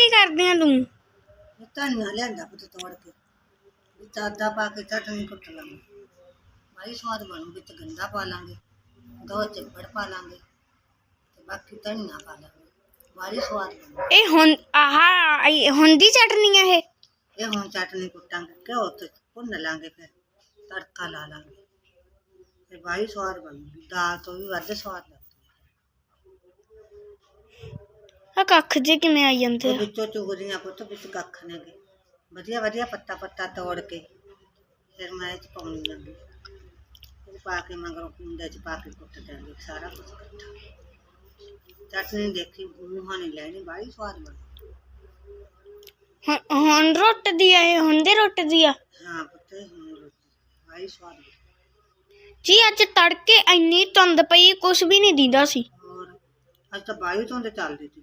ਕੀ ਕਰਦੀ ਆ ਤੂੰ? ਧਨੀਆ ਲਿਆਂਦਾ ਪੁੱਤ ਤੋੜ ਕੇ। ਵਿੱਚ ਆਦਾ ਪਾ ਕੇ ਚਟਨੀ ਕੁੱਟ ਲਾਂਗੇ। ਬੜੀ ਸਵਾਦ ਬਣੂ ਵਿੱਚ ਗੰਡਾ ਪਾ ਲਾਂਗੇ ਦੋ ਚਿੱਪੜ ਪਾ ਲਾਂਗੇ ਤੇ ਬਾਕੀ ਧਨੀਆ ਪਾ ਲਾਂਗੇ। ਬੜੀ ਸਵਾਦ ਬਣੂ। ਇਹ ਹੁਣ ਆਹ ਇਹ ਹੁੰਦੀ ਚਟਨੀ ਆ ਇਹ? ਇਹ ਹੁਣ ਚਟਨੀ ਕੁੱਟਾਂਗੇ ਘਿਓ ਤੇ ਭੁੰਨ ਲਾਂਗੇ ਫਿਰ ਤੜਕਾ ਲਾ ਲਾਂਗੇ। ਤੇ ਬੜੀ ਸਵਾਦ ਬਣੂਗੀ ਦਾਲ ਤੋਂ ਵੀ ਵੱਧ ਸਵਾਦ ਲੱਗਦੀ ਆ ਕੱਖ ਜੇ ਕਿਵੇਂ ਆਈ ਤੇ ਜਾਂਦੇ ਆ? ਵਿੱਚੋਂ ਚੁਗਦੀਆਂ ਪੁੱਤ ਵਿੱਚ ਕੱਖ ਨੇਗੇ ਵਧੀਆ ਵਧੀਆ ਪੱਤਾ ਪੱਤਾ ਤੋੜ ਕੇ। ਫਿਰ ਮੈਂ ਇਹ ਚ ਪਾਉਣੀ ਲੱਗੀ। ਉਹ ਪਾ ਕੇ ਮਗਰੋਂ ਕੁੰਡੇ ਚ ਪਾ ਕੇ ਕੁੱਟ ਦਿਆਂਗੇ ਸਾਰਾ ਕੁਝ ਇਕੱਠਾ। ਚਟਨੀ ਦੇਖੀ ਮੂੰਹਾਂ ਨਹੀਂ ਲੈਣੀ ਬੜੀ ਸਵਾਦ ਬਣੀ। ਹੁਣ- ਹੁਣ ਰੁੱਟਦੀ ਆ ਇਹ ਹੁੰਦੇ ਰੁੱਟਦੀ ਆ? ਹਾਂ ਪੁੱਤ ਹੁਣ ਰੋਟੀ ਬੜੀ ਸਵਾਦ ਬਣੀ। ਜੀ ਅੱਜ ਤੜਕੇ ਇੰਨੀ ਧੁੰਦ ਪਈ ਕੁਛ ਵੀ ਨਹੀਂ ਦਿੰਦਾ ਸੀ। ਹੋਰ ਅੱਜ ਤਾਂ ਬਾਈ ਧੁੰਦ ਚੱਲਦੀ ਸੀ।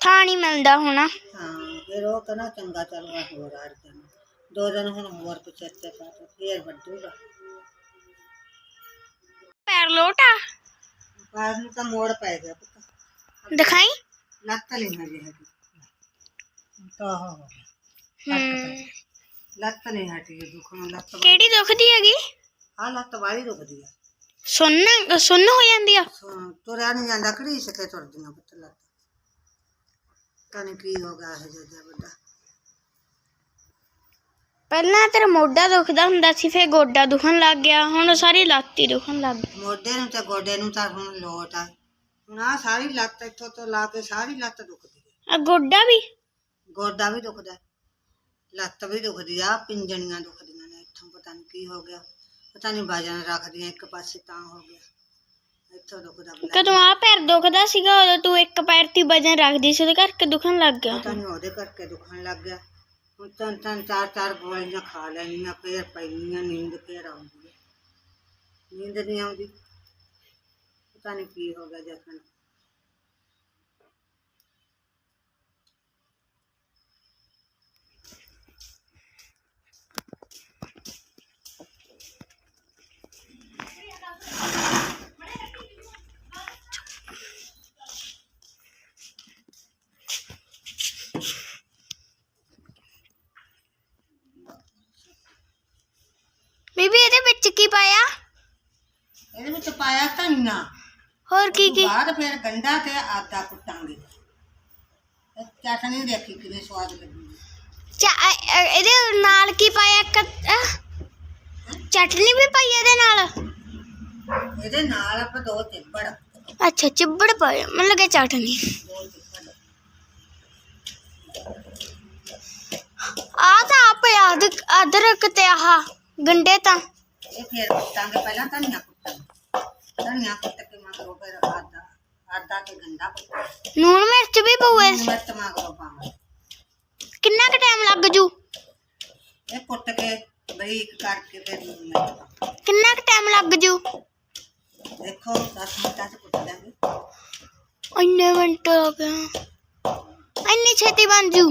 ਥਾਂ ਨਹੀਂ ਮਿਲਦਾ ਹੋਣਾ ਹਾਂ ਫਿਰ ਉਹ ਕਹਿੰਦਾ ਚੰਗਾ ਚੱਲ ਮੈਂ ਹੋਰ ਆੜ ਜਾਣਾ ਦੋ ਦਿਨ ਹੁਣ ਹੋਰ ਪਚੱਤੇ ਪਾ ਕੇ ਫੇਰ ਵੱਢੂਗਾ ਪੈਰ ਲੋਟਾ ਬਾਹਰ ਨੂੰ ਤਾਂ ਮੋੜ ਪੈ ਗਿਆ ਪੁੱਤ ਦਿਖਾਈ ਲੱਤ ਨਹੀਂ ਹਜੇ ਹਟੀ ਤਾਂ ਹੋ ਹਮ ਲੱਤ ਨਹੀਂ ਹਟੀ ਦੁਖਣੋਂ ਲੱਤ ਕਿਹੜੀ ਦੁਖਦੀ ਹੈਗੀ ਆ ਲੱਤ ਵਾਲੀ ਦੁਖਦੀ ਆ ਸੁੰਨ ਸੁੰਨ ਹੋ ਜਾਂਦੀ ਆ ਸੋ ਤੁਰਿਆ ਨਹੀਂ ਜਾਂਦਾ ਖੜੀ ਸਕੇ ਤੁਰਦੀਆਂ ਪੁੱਤ ਲੱਤ ਕਨੇ ਕੀ ਹੋ ਗਿਆ ਹੈ ਜ਼ਿਆਦਾ ਵੱਡਾ ਪਹਿਲਾਂ ਤੇਰਾ ਮੋਢਾ ਦੁਖਦਾ ਹੁੰਦਾ ਸੀ ਫੇਰ ਗੋਡਾ ਦੁਖਣ ਲੱਗ ਗਿਆ ਹੁਣ ਸਾਰੀ ਲੱਤ ਹੀ ਦੁਖਣ ਲੱਗ ਗਈ। ਮੋਢੇ ਨੂੰ ਤੇ ਗੋਡੇ ਨੂੰ ਤਾਂ ਹੁਣ ਲੋਟ ਆ। ਹੁਣ ਆ ਸਾਰੀ ਲੱਤ ਇੱਥੋਂ ਤੋਂ ਲਾ ਕੇ ਸਾਰੀ ਲੱਤ ਦੁਖਦੀ ਹੈ ਆ ਗੋਡਾ ਵੀ? ਗੋਡਾ ਵੀ ਦੁਖਦਾ। ਹੈ, ਲੱਤ ਵੀ ਦੁਖਦੀ ਆ ਪਿੰਜਣੀਆਂ ਦੁਖਦੀਆਂ ਨੇ ਇੱਥੋਂ ਪਤਾ ਨਹੀਂ ਕੀ ਹੋ ਗਿਆ। ਪਤਾ ਨਹੀਂ ਵਜਨ ਰੱਖਦੀਆਂ ਇੱਕ ਪਾਸੇ ਤਾਂ ਹੋ ਗਿਆ। ਇੱਥੋਂ ਦੁਖਦਾ ਬਲਾ ਕਦੋਂ ਆ ਪੈਰ ਦੁਖਦਾ ਸੀਗਾ ਉਦੋਂ ਤੂੰ ਇੱਕ ਪੈਰ ਤੇ ਵਜਨ ਰੱਖਦੀ ਸੀ ਉਹਦੇ ਕਰਕੇ ਦੁਖਣ ਲੱਗ ਗਿਆ। ਪਤਾ ਨਹੀਂ ਉਹਦੇ ਕਰਕੇ ਦੁਖਣ ਲੱਗ ਗਿਆ। ਹੁਣ ਤਿੰਨ ਤਿੰਨ ਚਾਰ ਚਾਰ ਗੋਲੀਆਂ ਖਾ ਲੈਣੀਆਂ ਫੇਰ ਪੈਣੀਆਂ ਨੀਂਦ ਫੇਰ ਆਉਂਦੀ ਹੈ। ਨੀਂਦ ਨਹੀਂ ਆਉਂਦੀ। ਪਤਾ ਨਹੀਂ ਕੀ ਹੋ ਗਿਆ ਜਖਣ ਪਾਇਆ ਇਹਦੇ ਵਿੱਚ ਪਾਇਆ ਧਨੀਆ ਹੋਰ ਕੀ ਕੀ ਬਾਅਦ ਫਿਰ ਗੰਡਾ ਤੇ ਆਦਾ ਕੁੱਟਾਂਗੇ ਇਹ ਚਟਨੀ ਦੇਖੀ ਕਿੰਨੀ ਸਵਾਦ ਲੱਗੀ ਚਾ- ਅ- ਅ- ਇਹਦੇ ਨਾਲ ਕੀ ਪਾਇਆ ਇੱਕ ਅਹ, ਚਟਨੀ ਵੀ ਪਾਈ ਇਹਦੇ ਨਾਲ ਇਹਦੇ ਨਾਲ ਆਪਾਂ ਦੋ ਚਿੱਬੜ ਅੱਛਾ ਚਿੱਬੜ ਪਾਇਆ ਮੈਨੂੰ ਲੱਗਾ ਚਟਨੀ ਦੋ ਚਿੱਬੜ ਆ ਤਾਂ ਆ ਪਿਆ ਅਦ- ਅਦਰਕ ਤੇ ਆਹ ਗੰਡੇ ਤਾਂ ਇਹ ਫਿਰ ਕੁੱਟਾਂਗੇ ਪਹਿਲਾਂ ਧਨੀਆ ਕੁੱਟਾਂਗੇ ਧਨੀਆ ਕੁੱਟ ਕੇ ਮਗਰੋਂ ਫਿਰ ਆਦਾ ਆਦਾ ਤੇ ਗੰਡਾ ਕੁੱਟਾਂਗੇ ਨੂਣ ਮਿਰਚ ਵੀ ਪਊਏ ਮਿਰਚ ਮਗਰੋਂ ਪਾਵਾਂਗੇ ਕਿੰਨਾ ਕੁ ਟਾਈਮ ਲੱਗ ਜੂ ਇਹ ਕੁੱਟ ਕੇ ਬਰੀਕ ਕਰਕੇ ਫਿਰ ਲੂਣ ਮਿਰਚ ਪਾ ਕਿੰਨਾ ਕੁ ਟਾਈਮ ਲੱਗ ਜੂ ਦੇਖੋ 10 ਮਿੰਟਾਂ ਚ ਕੁੱਟ ਦਾਂਗੇ ਇੰਨੇ ਮਿੰਟ ਹੋ ਗਏ ਇੰਨੀ ਛੇਤੀ ਬਣ ਜੂ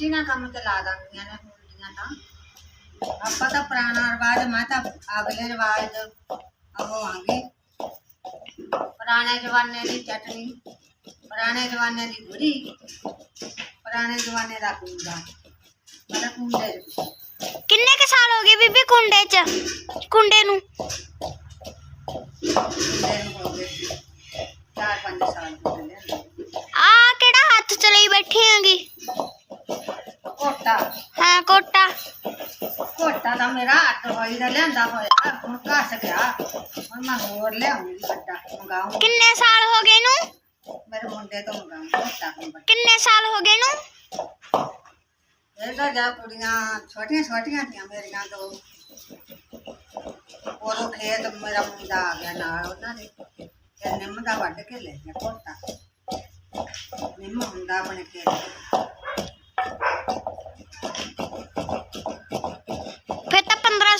ਮੈਸੀ ਨਾਲ ਕੰਮ ਤੇ ਲਾ ਦਿੰਦੀਆਂ ਨੇ ਹੁੰਦੀਆਂ ਤਾਂ। ਆਪਾਂ ਤਾਂ ਪੁਰਾਣਾ ਰਿਵਾਜ ਮੈਂ ਤਾਂ ਅਗਲੇ ਰਿਵਾਜ ਆਂਗੀ ਪੁਰਾਣੇ ਜ਼ਮਾਨੇ ਦੀ ਚਟਨੀ ਪੁਰਾਣੇ ਜ਼ਮਾਨੇ ਦੀ ਗੁੜੀ ਪੁਰਾਣੇ ਜ਼ਮਾਨੇ ਦਾ ਕੁੰਡਾ। ਮੈਂ ਤਾਂ ਕੁੰਡੇ ਕਿੰਨੇ ਕ ਸਾਲ ਹੋ ਗਏ ਬੀਬੀ ਕੁੰਡੇ 'ਚ? ਕੁੰਡੇ ਨੂੰ? ਕੁੰਡੇ ਨੂੰ ਹੋ ਗਏ ਚਾਰ ਪੰਜ ਸਾਲ ਹੋ ਗਏ। ਆ ਕਿਹੜਾ ਹੱਥ ਚ ਲਈ ਬੈਠੀ ਆਂਗੀ ਕੋਟਾ ਹਾਂ ਕੋਟਾ ਕੋਟਾ ਤਾਂ ਮੇਰਾ ਅੱਟ ਹੋਈ ਦਾ ਲਿਆਂਦਾ ਹੋਇਆ ਹੁਣ ਘਸ ਗਿਆ ਹੁਣ ਮੈਂ ਹੋਰ ਲਿਆਉਂਗੀ ਵੱਡਾ ਮੰਗਾਉਂਗੀ ਕਿੰਨੇ ਸਾਲ ਹੋ ਗਏ ਨੂੰ ਮੇਰੇ ਮੁੰਡੇ ਤੋਂ ਮੰਗਾਉਂਗੀ ਕੋਟਾ ਹੁਣ ਵੱਡਾ ਕਿੰਨੇ ਸਾਲ ਹੋ ਗਏ ਨੂੰ ਇਹ ਤਾਂ ਜਾ ਕੁੜੀਆਂ ਛੋਟੀਆਂ ਛੋਟੀਆਂ ਤੀਆਂ ਮੇਰੀਆਂ ਦੋ ਉਦੋਂ ਖੇਤ ਮੇਰਾ ਮੁੰਡਾ ਆ ਗਿਆ ਨਾਲ ਉਹਨਾਂ ਦੇ ਤੇ ਨਿੰਮ ਦਾ ਵੱਢ ਕੇ ਲੈ ਗਿਆ ਕੋਟਾ ਨਿੰਮ ਹੁੰਦਾ ਆਪਣੇ ਖੇਤ ਤਾਂ 15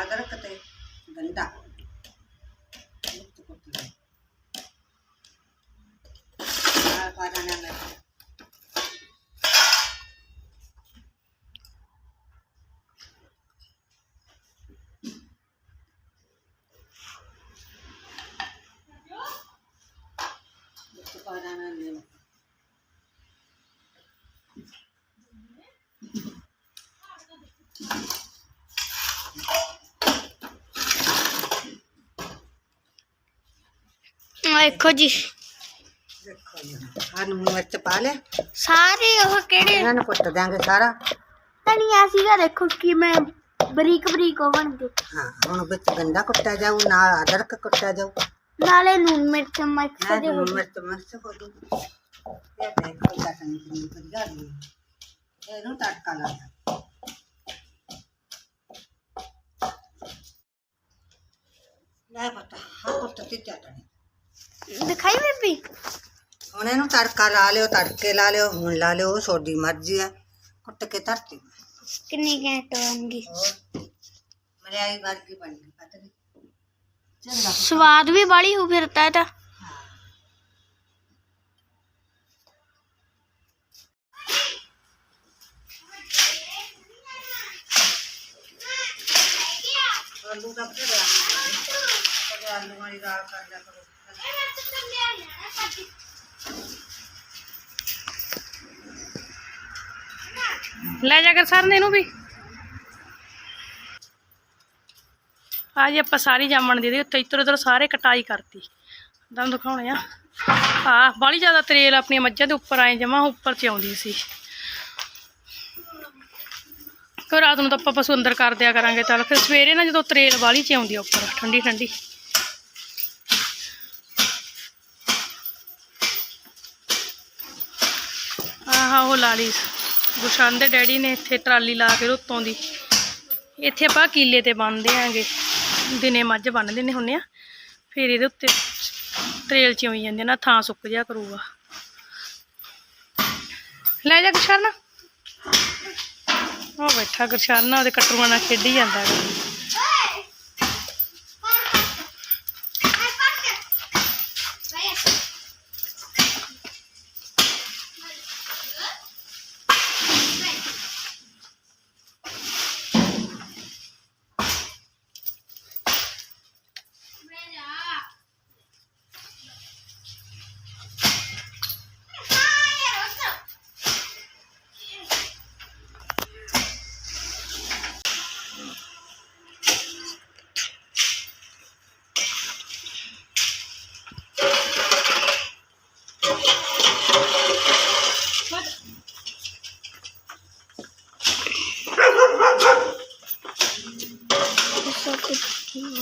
ਆਹ ਦੇਖੋ ਜੀ ਦੇਖੋ ਜੀ ਆਹ ਲੂਣ ਮਿਰਚ ਪਾ ਲਿਆ ਸਾਰੇ ਉਹ ਕਿਹੜੇ ਇਹਨਾਂ ਨੂੰ ਕੁੱਟ ਦਿਆਂਗੇ ਸਾਰਾ ਧਨੀਆ ਸੀਗਾ ਦੇਖੋ ਕਿਵੇਂ ਬਰੀਕ ਬਰੀਕ ਉਹ ਬਣ ਗਏ ਹਾਂ ਹੁਣ ਵਿੱਚ ਗੰਡਾ ਕੁੱਟਿਆ ਜਾਊ ਨਾਲ ਅਦਰਕ ਕੁੱਟਿਆ ਜਾਊ ਨਾਲੇ ਨੂਨ ਮਿਰਚ ਮਿਕਸ ਨਾ ਦੇ ਹੋ ਲੂਣ ਮਿਰਚ ਮਿਰਚ ਹੋ ਜੂ ਇਹ ਦੇਖੋ ਚਟਨੀ ਕਿੰਨੀ ਵਧੀਆ ਹੋਈ ਇਹਨੂੰ ਤੜਕਾ ਲਾ ਦਿਆਂ। ਲੈ ਪਤਾ ਹਾਂ ਕੁੱਟਤੀ ਚਟਨੀ ਦਿਖਾਈ ਬੀਬੀ ਹੁਣ ਇਹਨੂੰ ਤੜਕਾ ਲਾ ਲਿਓ ਤੜਕੇ ਲਾ ਲਿਓ ਹੁਣ ਲਾ ਲਿਓ ਉਹ ਤੁਹਾਡੀ ਮਰਜ਼ੀ ਹੈ ਕੁੱਟ ਕੇ ਧਰਤੀ ਕਿੰਨੀ ਘੈਂਟ ਹੋਣਗੀ ਹੋਰ ਮਰਿਆਈ ਵਰਗੀ ਬਣ ਗਈ ਪਤਾ ਨਹੀਂ ਚੰਗਾ ਸਵਾਦ ਵੀ ਬਾਲੀ ਹੋ ਫਿਰਤਾ ਇਹ ਤਾਂ ਆਲੂ ਦਾ ਭਰਿਆ ਕਦੇ ਆਲੂ ਵਾਲੀ ਦਾਲ ਕਰ ਲਿਆ ਕਰੋ ਲੈ ਜਾ ਕਰ ਸਰ ਨੇ ਇਹਨੂੰ ਵੀ। ਆ ਜੀ ਆਪਾਂ ਸਾਰੀ ਜਾਮਣ ਦੇ ਦੇ ਉੱਤੇ ਇੱਧਰ ਉੱਧਰ ਸਾਰੇ ਕਟਾਈ ਕਰਤੀ। ਤੁਹਾਨੂੰ ਦਿਖਾਉਣੇ ਆ। ਆ ਬਾਲੀ ਜ਼ਿਆਦਾ ਤਰੇਲ ਆਪਣੀਆਂ ਮੱਝਾਂ ਦੇ ਉੱਪਰ ਆਏ ਜਮਾ ਉੱਪਰ ਚ ਆਉਂਦੀ ਸੀ। ਫਿਰ ਰਾਤ ਨੂੰ ਤਾਂ ਆਪਾਂ ਪਸ਼ੂ ਅੰਦਰ ਕਰ ਦਿਆ ਕਰਾਂਗੇ ਚੱਲ, ਫਿਰ ਸਵੇਰੇ ਨਾ ਜਦੋਂ ਤਰੇਲ ਬਾਲੀ ਚ ਆਉਂਦੀ ਆ ਉੱਪਰ ਠੰਡੀ ਠੰਡੀ ਆਹ ਉਹ ਲਾ ਲਈ। ਗੁਸ਼ਨ ਦੇ ਡੈਡੀ ਨੇ ਇੱਥੇ ਟਰਾਲੀ ਲਾ ਕੇ ਉੱਤੋਂ ਦੀ। ਇੱਥੇ ਆਪਾਂ ਕੀਲੇ ਤੇ ਬੰਨਦੇ ਆਂਗੇ। ਦਿਨੇ ਮੱਝ ਬੰਨ ਦਿੰਦੇ ਹੁੰਨੇ ਆ। ਫਿਰ ਇਹਦੇ ਉੱਤੇ ਤਰੇਲ ਚ ਹੋਈ ਜਾਂਦੇ ਨਾ ਥਾਂ ਸੁੱਕ ਜਾ ਕਰੂਗਾ। ਲੈ ਜਾ ਗੁਸ਼ਨ ਉਹ ਬੈਠਾ ਗੁਸ਼ਨ ਉਹਦੇ ਕਟਰੂਆਂ ਨਾਲ ਖੇਡੀ ਜਾਂਦਾ। ਹੈਗਾ 嗯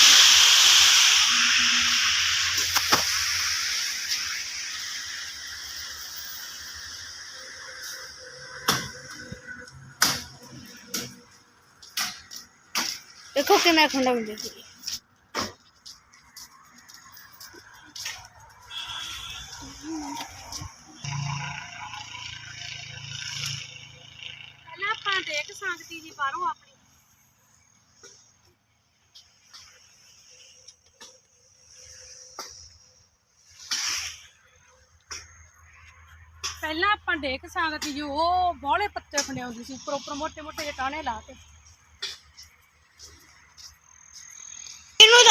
ਗਰਮੀ ਚਾਹੀਦੀ ਆ ਦੇਖੋ ਕਿੰਨਾ ਠੰਡਾ ਹੁੰਦਾ ਹੈ ਪਹਿਲਾਂ ਆਪਾਂ ਦੇਖ ਸਕਦੀ ਜੀ ਬਾਹਰੋਂ ਆਪਣੀ ਪਹਿਲਾਂ ਆਪਾਂ ਦੇਖ ਸਕਦੀ ਜੀ ਉਹ ਬੋਲੇ ਪੱਤੇ ਫੰਡਿਆਉਂਦੀ ਸੀ ਉੱਪਰ ਉੱਪਰ ਮੋਟੇ ਮੋਟੇ ਜਿਹੇ ਟਾਣੇ ਲਾ ਕੇ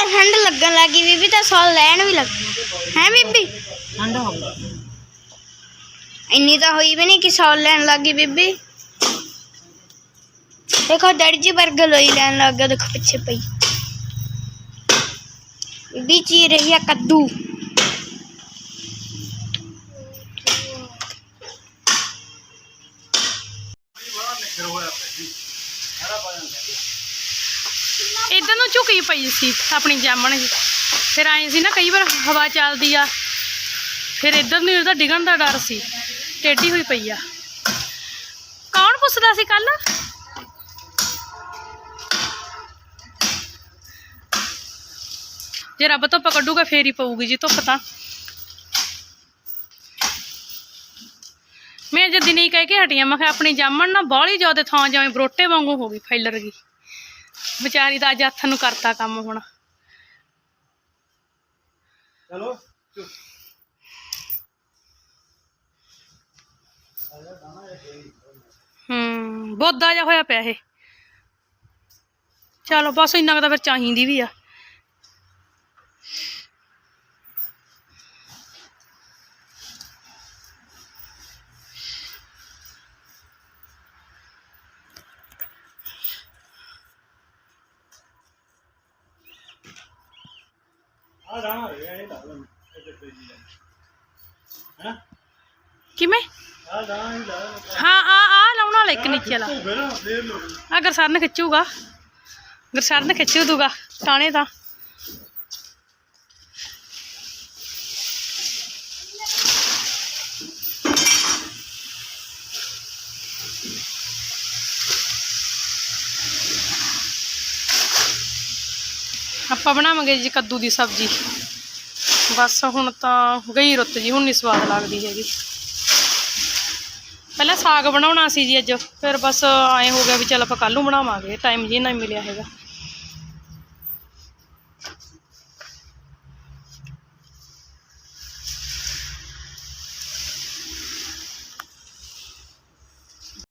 ਤਾਂ ਠੰਡ ਲੱਗਣ ਲੱਗੀ ਬੀਬੀ ਤਾਂ ਸਾਲ ਲੈਣ ਵੀ ਲੱਗ ਹੈ ਬੀਬੀ? ਠੰਡ ਹੋ ਗਈ। ਇੰਨੀ ਤਾਂ ਹੋਈ ਵੀ ਨਹੀਂ ਕਿ ਸਾਲ ਲੈਣ ਲੱਗੀ ਬੀਬੀ। ਦੇਖੋ ਡੈਡੀ ਜੀ 버ਗਰ ਲੋਈ ਲੈਣ ਲੱਗ ਗਿਆ ਦੇਖੋ ਪਿੱਛੇ ਪਈ। ਬੀਬੀ ਚੀ ਰਹੀ ਹੈ ਕੱਦੂ। ਇਧਰ ਪਈ ਸੀ, ਆਪਣੀ ਜਾਮਣ ਜੀ। ਫਿਰ ਆਏ ਸੀ ਨਾ ਕਈ ਵਾਰ ਹਵਾ ਚੱਲਦੀ ਆ। ਫਿਰ ਇੱਧਰ ਨੂੰ ਉਹਦਾ ਡਿੱਗਣ ਦਾ ਡਰ ਸੀ, ਟੇਢੀ ਹੋਈ ਪਈ ਆ। ਕੌਣ ਪੁੱਛਦਾ ਸੀ ਕੱਲ ਜੇ ਰੱਬ ਧੁੱਪ ਕੱਢੂਗਾ, ਫੇਰ ਹੀ ਪਊਗੀ ਜੀ ਧੁੱਪ ਤਾਂ। ਮੈਂ ਜਦ ਦਿਨੇ ਕਹਿ ਕੇ ਹਟੀਆਂ ਮੈਂ ਕਿਹਾ ਆਪਣੀ ਜਾਮਣ ਨਾ ਬਾਹਲੀ ਜ਼ਿਆਦਾ ਥਾਂ ਜਿਵੇਂ ਬਰੋਟੇ ਵਾਂਗੂ ਹੋ ਗਈ ਫੈਲਰ ਗਈ ਵਿਚਾਰੀ ਦਾ ਅੱਜ ਹੱਥ ਨੂੰ ਕਰਤਾ ਕੰਮ ਹੁਣ। ਚਲੋ ਹੂੰ ਬੋਦਾ ਜਿਹਾ ਹੋਇਆ ਪਿਆ ਇਹ। ਚਲੋ ਬਸ ਇੰਨਾ ਕੁ ਤਾਂ ਫਿਰ ਚਾਹੀਦੀ ਵੀ ਆ ਜਾਣਾ ਇਹ ਲਾ ਲਓ ਇੱਥੇ ਤੇਜੀ ਹੈ ਕਿਵੇਂ? ਹਾਂ, ਆ ਆ ਲਾਉਣ ਵਾਲਾ ਇੱਕ ਨੀਚੇ ਵਾਲਾ। ਆ ਗਰਸਰਨ ਖਿੱਚੂਗਾ। ਗਰਸਰਨ ਖਿੱਚੂ ਦੂਗਾ ਟਾਣੇ ਤਾਂ। ਆਪਾਂ ਬਣਾਵਾਂਗੇ ਜੀ ਕੱਦੂ ਦੀ ਸਬਜ਼ੀ। ਬਸ ਹੁਣ ਤਾਂ ਗਈ ਰੁੱਤ ਜੀ, ਹੁਣ ਨਹੀਂ ਸਵਾਦ ਲੱਗਦੀ ਹੈਗੀ। ਪਹਿਲਾਂ ਸਾਗ ਬਣਾਉਣਾ ਸੀ ਜੀ ਅੱਜ, ਫਿਰ ਬਸ ਐਂ ਹੋ ਗਿਆ ਵੀ ਚੱਲ ਆਪਾਂ ਕੱਲ ਨੂੰ ਬਣਾਵਾਂਗੇ ਟਾਈਮ ਜੀ ਨਹੀਂ ਮਿਲਿਆ ਹੈਗਾ।